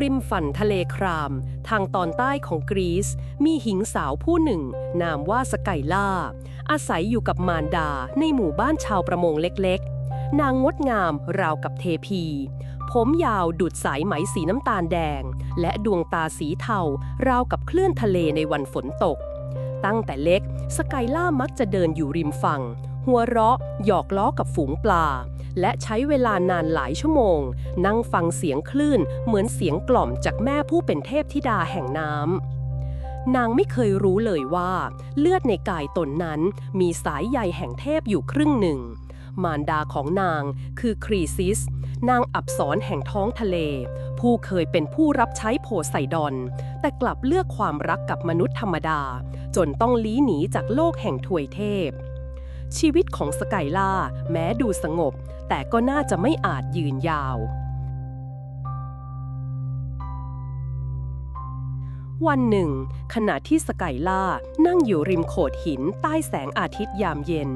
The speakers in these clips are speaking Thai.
ริมฝั่นทะเลคราม ทางตอนใต้ของกรีซ มีหญิงสาวผู้หนึ่ง นามว่าสไกล่า อาศัยอยู่กับมารดาในหมู่บ้านชาวประมงเล็กๆ นางงดงามราวกับเทพี ผมยาวดุดสายไหมสีน้ำตาลแดง และดวงตาสีเทาราวกับคลื่นทะเลในวันฝนตก ตั้งแต่เล็ก สไกล่ามักจะเดินอยู่ริมฝั่ง หัวเราะหยอกล้อกับฝูงปลา และใช้เวลานานหลายชั่วโมง นั่งฟังเสียงคลื่น เหมือนเสียงกล่อมจากแม่ผู้เป็นเทพธิดาแห่งน้ำนางไม่เคยรู้เลยว่า เลือดในกายตนนั้นมีสายใยแห่งเทพอยู่ครึ่งหนึ่ง มารดาของนางคือครีซิส นางอับสรแห่งท้องทะเล ผู้เคยเป็นผู้รับใช้โพไซดอน แต่กลับเลือกความรักกับมนุษย์ธรรมดา จนต้องลี้หนีจากโลกแห่งถวยเทพ ชีวิตของสไกล่า แม้ดูสงบ แต่ก็น่าจะไม่อาจยืนยาว วันหนึ่ง ขณะที่สไกล่า นั่งอยู่ริมโขดหินใต้แสงอาทิตย์ยามเย็น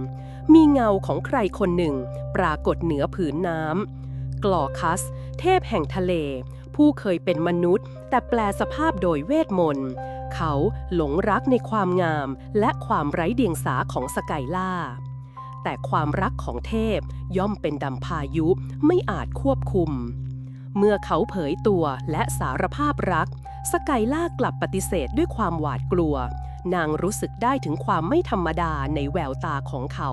มีเงาของใครคนหนึ่ง ปรากฏเหนือผืนน้ำกลอคัส เทพแห่งทะเล ผู้เคยเป็นมนุษย์ แต่แปลสภาพโดยเวทมนต์ เขาหลงรักในความงามและความไร้เดียงสาของสไกล่า แต่ความรักของเทพย่อมเป็นดัมพายุไม่อาจควบคุม เมื่อเขาเผยตัวและสารภาพรักสไกล่ากลับปฏิเสธด้วยความหวาดกลัว นางรู้สึกได้ถึงความไม่ธรรมดาในแววตาของเขา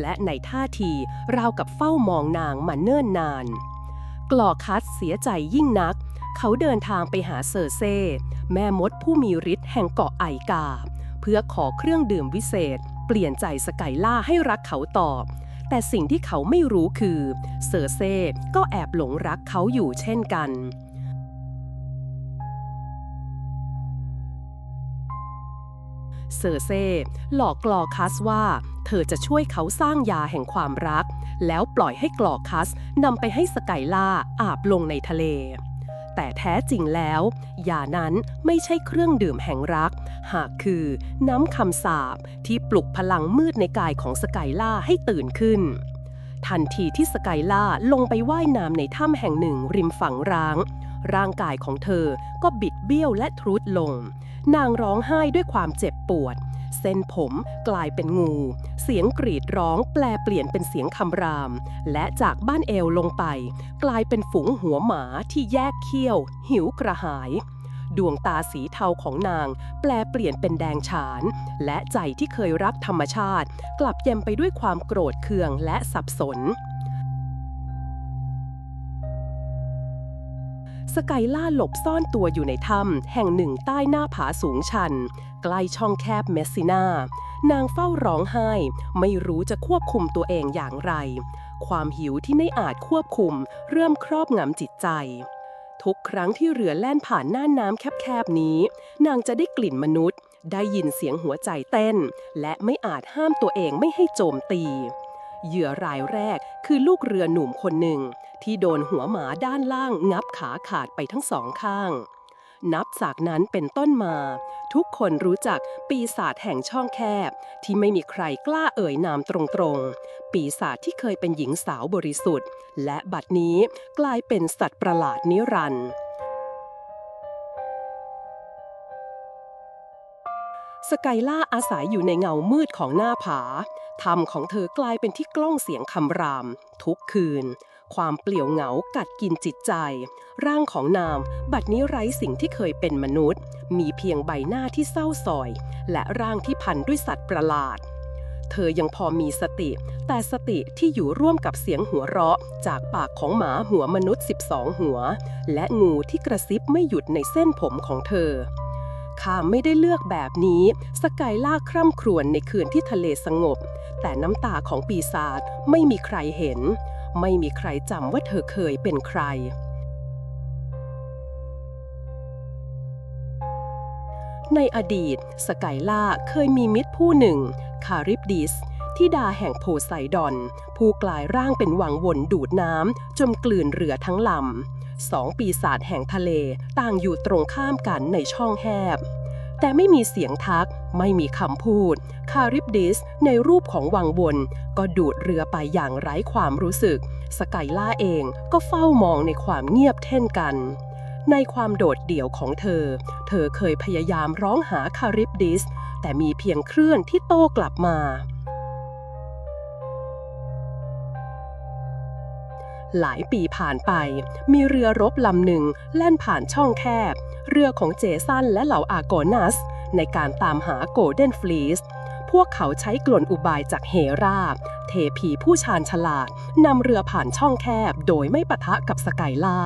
และในท่าทีราวกับเฝ้ามองนางมาเนิ่นนานกลอคัสเสียใจยิ่งนัก เขาเดินทางไปหาเซอร์เซ่ แม่มดผู้มีฤทธิ์แห่งเกาะไอกา เพื่อขอเครื่องดื่มวิเศษ เปลี่ยนใจสไกล่าให้รักเขาตอบแต่สิ่งที่เขาไม่รู้คือ เซอร์เซ่ก็แอบหลงรักเขาอยู่เช่นกันเซอร์เซ่หลอกกลอคัสว่า เธอจะช่วยเขาสร้างยาแห่งความรัก แล้วปล่อยให้กลอคัสนำไปให้สไกล่าอาบลงในทะเล แต่แท้จริงแล้วยานั้นไม่ใช่เครื่องดื่มแห่งรัก หากคือน้ำคำสาปที่ปลุกพลังมืดในกายของสไกล่าให้ตื่นขึ้น ทันทีที่สไกล่าลงไปว่ายน้ำในถ้ำแห่งหนึ่งริมฝั่งร้าง ร่างกายของเธอก็บิดเบี้ยวและทรุดลง นางร้องไห้ด้วยความเจ็บปวด เส้นผมกลายเป็นงู เสียงกรีดร้องแปลเปลี่ยนเป็นเสียงคำราม และจากบ้านเอวลงไป กลายเป็นฝูงหัวหมาที่แยกเขี้ยว หิวกระหาย ดวงตาสีเทาของนาง แปลเปลี่ยนเป็นแดงฉาน และใจที่เคยรักธรรมชาติ กลับเย็มไปด้วยความโกรธเคืองและสับสน สไกล่าหลบซ่อนตัวอยู่ในถ้ำแห่งหนึ่งใต้หน้าผาสูงชัน ใกล้ช่องแคบเมสซินานางเฝ้าร้องไห้ ไม่รู้จะควบคุมตัวเองอย่างไร ความหิวที่ไม่อาจควบคุม เริ่มครอบงำจิตใจ ทุกครั้งที่เรือแล่นผ่านหน้าน้ำแคบๆนี้ นางจะได้กลิ่นมนุษย์ ได้ยินเสียงหัวใจเต้น และไม่อาจห้ามตัวเองไม่ให้โจมตี เหยื่อรายแรกคือลูกเรือหนุ่มคนหนึ่ง ที่โดนหัวหมาด้านล่างงับขาขาดไปทั้งสองข้าง นับจากนั้นเป็นต้นมา ทุกคนรู้จักปีศาจแห่งช่องแคบ ที่ไม่มีใครกล้าเอ่ยนามตรงๆ ปีศาจที่เคยเป็นหญิงสาวบริสุทธิ์ และบัดนี้กลายเป็นสัตว์ประหลาดนิรันดร์สไกล่าอาศัยอยู่ในเงามืดของหน้าผา ธรรมของเธอกลายเป็นที่กล้องเสียงคำราม ทุกคืน ความเปลี่ยวเหงากัดกินจิตใจ ร่างของนาม บัดนี้ไร้สิ่งที่เคยเป็นมนุษย์ มีเพียงใบหน้าที่เศร้าสอย และร่างที่พันด้วยสัตว์ประหลาด เธอยังพอมีสติ แต่สติที่อยู่ร่วมกับเสียงหัวเราะ จากปากของหมาหัวมนุษย์ 12 หัว และงูที่กระซิบไม่หยุดในเส้นผมของเธอข้าไม่ได้เลือกแบบนี้ สกายล่าคร่ำครวญในคืนที่ทะเลสงบ แต่น้ำตาของปีศาจไม่มีใครเห็น ไม่มีใครจำว่าเธอเคยเป็นใคร ในอดีต สกายล่าเคยมีมิตรผู้หนึ่ง คาริบดิสที่ดาแห่งโพไซดอน ผู้กลายร่างเป็นวังวนดูดน้ำจนกลืนเรือทั้งลำสองปีศาจแห่งทะเลต่างอยู่ตรงข้ามกันในช่องแคบ แต่ไม่มีเสียงทัก ไม่มีคำพูด คาริบดิสในรูปของวังวน ก็ดูดเรือไปอย่างไร้ความรู้สึก สกายล่าเองก็เฝ้ามองในความเงียบเท่นกัน ในความโดดเดี่ยวของเธอ เธอเคยพยายามร้องหาคาริบดิส แต่มีเพียงคลื่นที่โต้กลับมา หลายปีผ่านไป มีเรือรบลำหนึ่งแล่นผ่านช่องแคบ เรือของเจสันและเหล่าอาโกนัส ในการตามหาโกลเด้นฟลีสพวกเขาใช้กลอุบายจากเฮราบ เทพีผู้ชาญฉลาด นำเรือผ่านช่องแคบโดยไม่ปะทะกับสกายล่า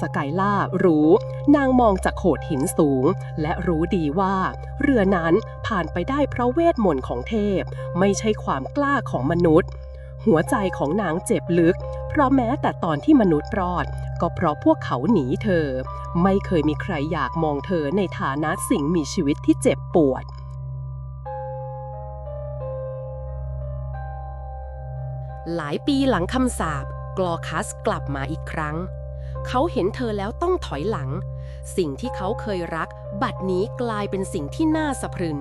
สกายล่ารู้ นางมองจากโขดหินสูง และรู้ดีว่า เรือนั้นผ่านไปได้เพราะเวทมนต์ของเทพ ไม่ใช่ความกล้าของมนุษย์ หัวใจของนางเจ็บลึก เพราะแม้แต่ตอนที่มนุษย์รอด ก็เพราะพวกเขาหนีเธอ ไม่เคยมีใครอยากมองเธอในฐานะสิ่งมีชีวิตที่เจ็บปวด หลายปีหลังคำสาปกลอคัสกลับมาอีกครั้ง เขาเห็นเธอแล้วต้องถอยหลัง สิ่งที่เขาเคยรัก บัดนี้กลายเป็นสิ่งที่น่าสะพรึง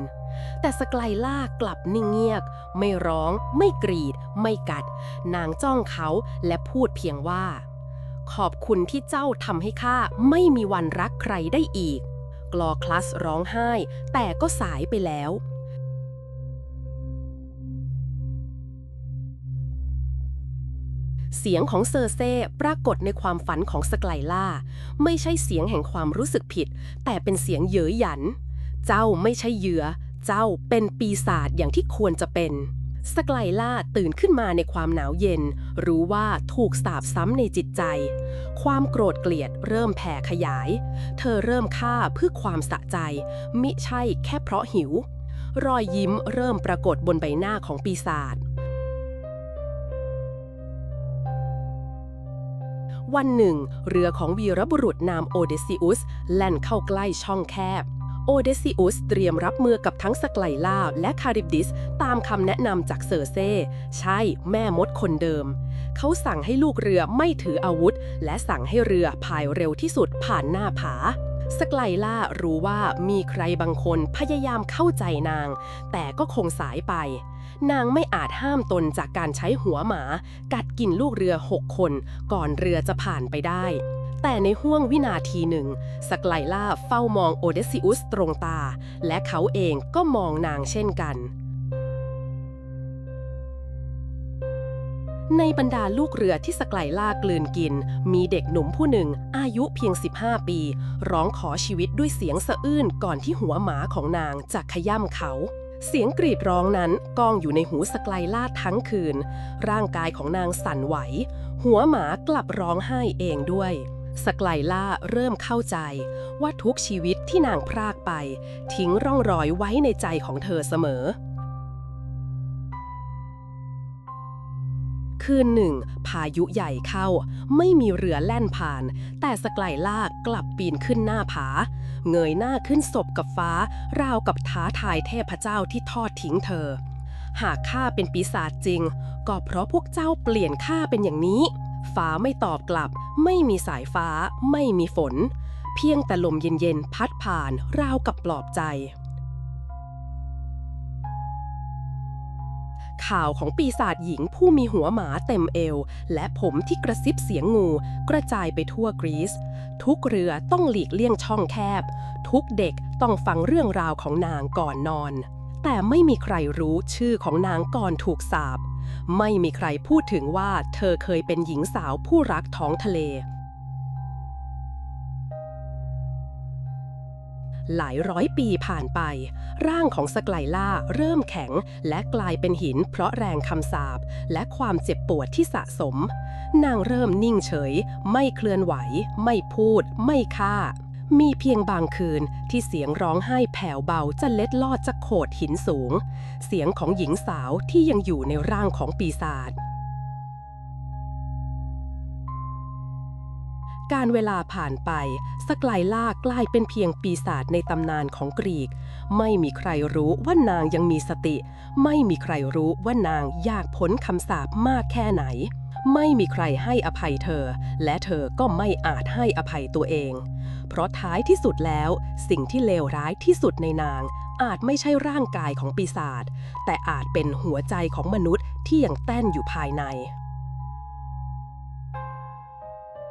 แต่สไกลล่ากลับนิ่งเงียบไม่ร้อง ไม่กรีด ไม่กัด นางจ้องเขาและพูดเพียงว่า ขอบคุณที่เจ้าทำให้ข้าไม่มีวันรักใครได้อีก กลอคลัสร้องไห้ แต่ก็สายไปแล้วเสียงของเซอร์เซ่ปรากฏในความฝันของสไกลล่า ไม่ใช่เสียงแห่งความรู้สึกผิด แต่เป็นเสียงเย้ยหยัน เจ้าไม่ใช่เหยื่อ เจ้าเป็นปีศาจอย่างที่ควรจะเป็น สไกลล่าตื่นขึ้นมาในความหนาวเย็น รู้ว่าถูกสาบซ้ำในจิตใจ ความโกรธเกลียดเริ่มแผ่ขยาย เธอเริ่มฆ่าเพื่อความสะใจ มิใช่แค่เพราะหิว รอยยิ้มเริ่มปรากฏบนใบหน้าของปีศาจวันหนึ่ง เรือของวีรบุรุษนามโอเดซิอุสแล่นเข้าใกล้ช่องแคบ โอเดซิอุสเตรียมรับมือกับทั้งสไกลลาและคาริบดิส ตามคำแนะนำจากเซอร์เซ่ใช่แม่มดคนเดิม เขาสั่งให้ลูกเรือไม่ถืออาวุธ และสั่งให้เรือพายเร็วที่สุดผ่านหน้าผาสไกลล่ารู้ว่ามีใครบางคนพยายามเข้าใจนาง แต่ก็คงสายไป นางไม่อาจห้ามตนจากการใช้หัวหมา กัดกินลูกเรือหกคน ก่อนเรือจะผ่านไปได้ แต่ในห่วงวินาทีหนึ่ง สกไลล่าเฝ้ามองโอเดซิอุสตรงตา และเขาเองก็มองนางเช่นกัน ในบรรดาลูกเรือที่สกไลล่ากลืนกิน มีเด็กหนุ่มผู้หนึ่ง อายุเพียง 15 ปี ร้องขอชีวิตด้วยเสียงสะอื้นก่อนที่หัวหมาของนางจะขย่ำเขาเสียงกรีดร้องนั้นก้องอยู่ในหูสไกลล่าทั้งคืน ร่างกายของนางสั่นไหว หัวหมากลับร้องไห้เองด้วย สไลล่าเริ่มเข้าใจ ว่าทุกชีวิตที่นางพรากไป ทิ้งร่องรอยไว้ในใจของเธอเสมอ คืนหนึ่ง พายุใหญ่เข้า ไม่มีเรือแล่นผ่าน แต่สกไกลลากกลับปีนขึ้นหน้าผา เงยหน้าขึ้นศพกับฟ้า ราวกับท้าทายเทพเจ้าที่ทอดทิ้งเธอ หากข้าเป็นปีศาจจริง ก็เพราะพวกเจ้าเปลี่ยนข้าเป็นอย่างนี้ ฟ้าไม่ตอบกลับ ไม่มีสายฟ้า ไม่มีฝน เพียงแต่ลมเย็นๆ พัดผ่านราวกับปลอบใจ ข่าวของปีศาจหญิงผู้มีหัวหมาเต็มเอว และผมที่กระซิบเสียงงู กระจายไปทั่วกรีซ ทุกเรือต้องหลีกเลี่ยงช่องแคบ ทุกเด็กต้องฟังเรื่องราวของนางก่อนนอน แต่ไม่มีใครรู้ชื่อของนางก่อนถูกสาป ไม่มีใครพูดถึงว่าเธอเคยเป็นหญิงสาวผู้รักท้องทะเล หลายร้อยปีผ่านไป ร่างของสไกลล่าเริ่มแข็ง และกลายเป็นหินเพราะแรงคำสาปและความเจ็บปวดที่สะสม นางเริ่มนิ่งเฉย ไม่เคลื่อนไหว ไม่พูด ไม่ฆ่า มีเพียงบางคืนที่เสียงร้องไห้แผ่วเบาจะเล็ดลอดจากโขดหินสูง เสียงของหญิงสาวที่ยังอยู่ในร่างของปีศาจ การเวลาผ่านไปสไกลล่ากลายเป็นเพียงปีศาจในตำนานของกรีก ไม่มีใครรู้ว่านางยังมีสติ ไม่มีใครรู้ว่านางอยากพ้นคำสาปมากแค่ไหน ไม่มีใครให้อภัยเธอ และเธอก็ไม่อาจให้อภัยตัวเอง เพราะท้ายที่สุดแล้ว สิ่งที่เลวร้ายที่สุดในนาง อาจไม่ใช่ร่างกายของปีศาจแต่อาจเป็นหัวใจของมนุษย์ที่ยังเต้นอยู่ภายใน